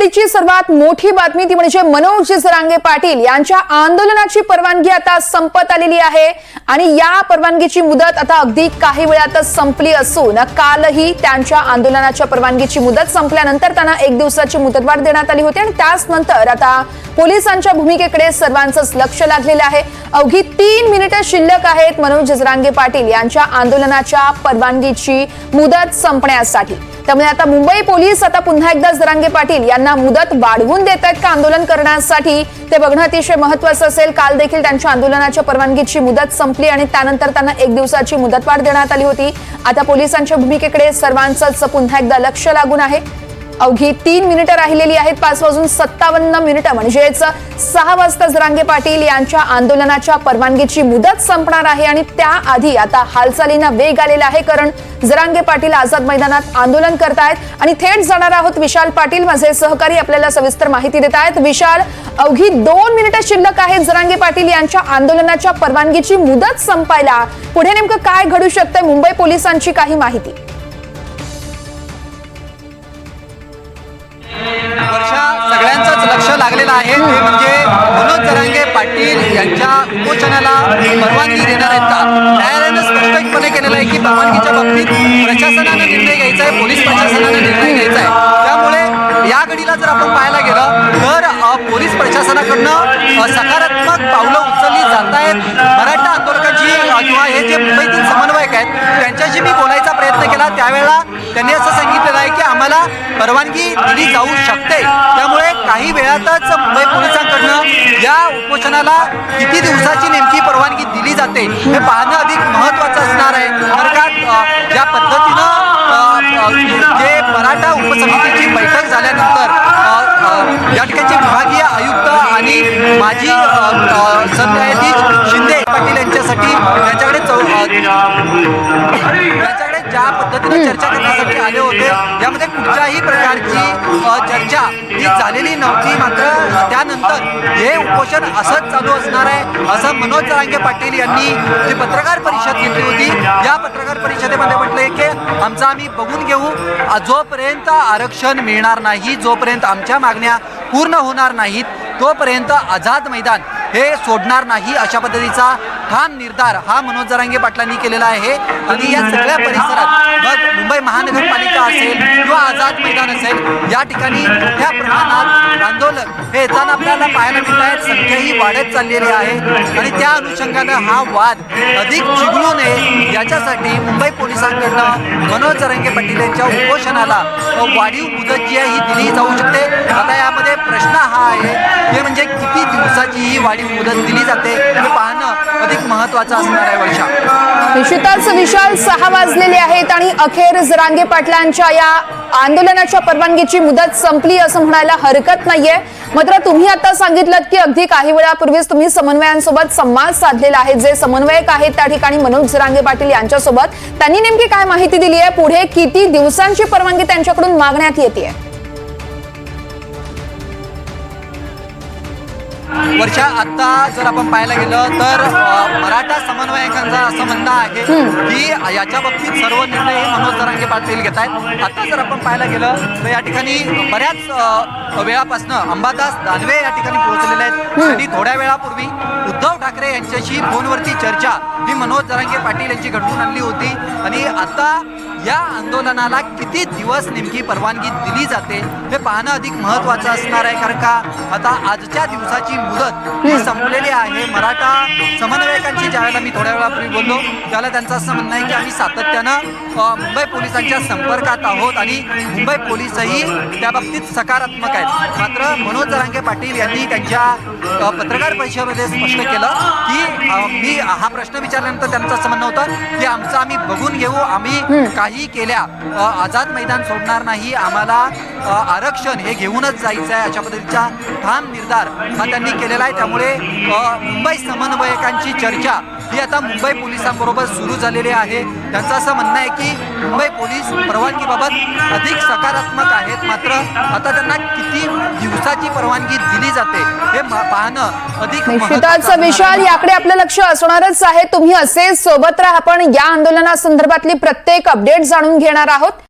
घडीची सर्वात मोठी बातमी ती म्हणजे मनोज जरांगे पाटील यांच्या आंदोलनाची परवानगी आता संपत आलेली आहे. आणि या परवानगीची मुदत आता अगदी काही वेळातच संपली असून कालही त्यांच्या आंदोलनाच्या परवानगीची मुदत संपल्यानंतर त्यांना एक दिवसाची मुदतवाढ देण्यात आली होती आणि त्याच नंतर आता पोलिसांच्या भूमिकेकडे सर्वांचंच लक्ष लागलेलं आहे. अवघी तीन मिनिटं शिल्लक आहेत मनोज जरांगे पाटील यांच्या आंदोलनाच्या परवानगीची मुदत संपण्यासाठी. त्यामुळे आता मुंबई पोलीस आता पुन्हा एकदा जरांगे पाटील यांना मुदत वाढवून देत आहेत का आंदोलन करण्यासाठी? ते बघणं अतिशय महत्वाचं असेल. काल देखील त्यांच्या आंदोलनाच्या परवानगीची मुदत संपली आणि त्यानंतर त्यांना एक दिवसाची मुदतवाढ देण्यात आली होती. आता पोलिसांच्या भूमिकेकडे सर्वांचंच पुन्हा एकदा लक्ष लागून आहे. अवघी तीन मिनिटं राहिलेली आहेत. पाच वाजून सत्तावन्न मिनिटं. म्हणजेच सहा वाजता जरांगे पाटील यांच्या आंदोलनाच्या परवानगीची मुदत संपणार आहे आणि त्याआधी आता हालचालींना वेग आलेला आहे कारण जरांगे पाटील आझाद मैदानात आंदोलन करतायत आणि थेट जाणार आहोत विशाल पाटील. माझे सहकारी आपल्याला सविस्तर माहिती देत आहेत. विशाल अवघी दोन मिनिटं शिल्लक आहेत जरांगे पाटील यांच्या आंदोलनाच्या परवानगीची मुदत संपायला. पुढे नेमकं काय घडू शकतंय? मुंबई पोलिसांची काही माहिती. ते म्हणजे मनोज जरांगे पाटील यांच्या उपोषणाला परवानगी देणार आहेत का? न्यायालयानं स्पष्टपणे केलेलं आहे की परवानगीच्या बाबतीत प्रशासनानं निर्णय घ्यायचा आहे पोलीस प्रशासनानं निर्णय घ्यायचा आहे. त्यामुळे या घडीला जर आपण पाहायला गेलं तर पोलीस प्रशासनाकडनं सकारात्मक पावलं उचलली जात आहेत मराठा आंदोलकांची किंवा हे जे मुंबईतील समन्वयक आहेत त्यांच्याशी मी बोलायचा प्रयत्न केला. त्यावेळेला त्यांनी असं सांगितलेलं आहे की आम्हाला परवानगी दिली जाऊ शकते. त्यामुळे काही वेळातच मुंबई पोलिसांकडनं या उपोषणाला किती दिवसाची नेमकी परवानगी दिली जाते हे पाहणं अधिक महत्त्वाचं असणार आहे. कारण का ज्या पद्धतीनं जे मराठा उपसमितीची बैठक झाल्यानंतर या ठिकाणचे विभागीय आयुक्त आणि माजी सरन्यायाधीश शिंदे पाटील यांच्यासाठी त्यांच्याकडे चौ त्यांच्याकडे ज्या पद्धतीने चर्चा आले होते. यामध्ये कुठच्याही प्रकारची चर्चा ही झालेली नव्हती मात्र त्यानंतर हे उपोषण असंच चालू असणार आहे असं मनोज जरांगे पाटील यांनी जी पत्रकार परिषद घेतली होती या पत्रकार परिषदेमध्ये म्हटलंय की आमचं आम्ही बघून घेऊ. जोपर्यंत आरक्षण मिळणार नाही जोपर्यंत आमच्या मागण्या पूर्ण होणार नाहीत तोपर्यंत आझाद मैदान हे सोडणार नाही अशा पद्धतीचा हा निर्धार हा मनोज जरांगे पाटलांनी केलेला आहे. आणि या सगळ्या परिसरात मग मुंबई महानगरपालिका असेल किंवा आझाद मैदान असेल या ठिकाणी मोठ्या प्रमाणात आंदोलन. हे येताना आपल्याला पाहायला मिळत आहेत संख्याही वाढत चाललेली आहे. आणि त्या अनुषंगानं हा वाद अधिक चिघळू नये याच्यासाठी मुंबई पोलिसांकडनं मनोज जरांगे पाटील यांच्या उपोषणाला वाढीव मुदत जी आहे ही दिली जाऊ शकते. आता यामध्ये प्रश्न हा आहे ते म्हणजे किती दिवसाची ही वाढीव मुदत दिली जाते हे पाहणं महत्त्वाचा असणार आहे वर्षा. निश्चितच विशाल सहा वाजलेले आहेत आणि अखेर जरांगे पाटलांच्या या आंदोलनाच्या परवानगीची मुदत संपली असं म्हणायला हरकत नाहीये. मात्र तुम्ही आता सांगितलं की अगदी काही वेळापूर्वीच तुम्ही समन्वयांसोबत संवाद साधलेला आहे. जे समन्वयक आहेत त्या ठिकाणी मनोज जरांगे पाटील यांच्यासोबत. त्यांनी नेमकी काय माहिती दिली आहे पुढे किती दिवसांची परवानगी त्यांच्याकडून मागण्यात येते वर्षा आता जर आपण पाहायला गेलं तर मराठा समन्वयकांचं असं म्हणणं आहे की याच्या बाबतीत सर्व निर्णय हे मनोज जरांगे पाटील घेत आहेत. आता जर आपण पाहायला गेलं तर या ठिकाणी बऱ्याच वेळापासनं अंबादास दानवे या ठिकाणी पोहोचलेले आहेत. त्यांनी थोड्या वेळापूर्वी उद्धव ठाकरे यांच्याशी फोनवरती चर्चा ही मनोज जरांगे पाटील यांची घडवून आणली होती. आणि आता या आंदोलनाला किती दिवस नेमकी परवानगी दिली जाते हे पाहणं अधिक महत्त्वाचं असणार आहे कारण का आता आजच्या दिवसाची मुदत ही संपलेली आहे. मराठा समन्वयकांची ज्यावेळेला मी थोड्या वेळापूर्वी बोललो त्याला त्यांचं असं म्हणणं आहे की आम्ही सातत्यानं मुंबई पोलिसांच्या संपर्कात आहोत आणि मुंबई पोलीसही त्या बाबतीत सकारात्मक आहेत. मात्र मनोज जरांगे पाटील यांनी त्यांच्या पत्रकार परिषदेमध्ये स्पष्ट केलं की मी हा प्रश्न विचारल्यानंतर त्यांचं असं म्हणणं होतं की आमचं आम्ही बघून घेऊ आम्ही काही केल्या. आझाद मैदान सोडणार नाही आम्हाला आरक्षण हे घेऊनच जायचं आहे अशा पद्धतीचा ठाम निर्धार हा त्यांनी केलेला आहे. त्यामुळे मुंबई समन्वयकांची चर्चा ही आता मुंबई पोलिसांबरोबर सुरू झालेली आहे. त्यांचं असं म्हणणं आहे की मुंबई पोलीस परवानगीबाबत अधिक सकारात्मक आहेत. मात्र आता त्यांना किती दिवसाची परवानगी दिली जाते हे पाहणं अधिक निश्चितच विशाल. याकडे आपलं लक्ष असणारच आहे. तुम्ही असे सोबत राहा. आपण या आंदोलनासंदर्भातली प्रत्येक अपडेट जाणून घेणार आहोत.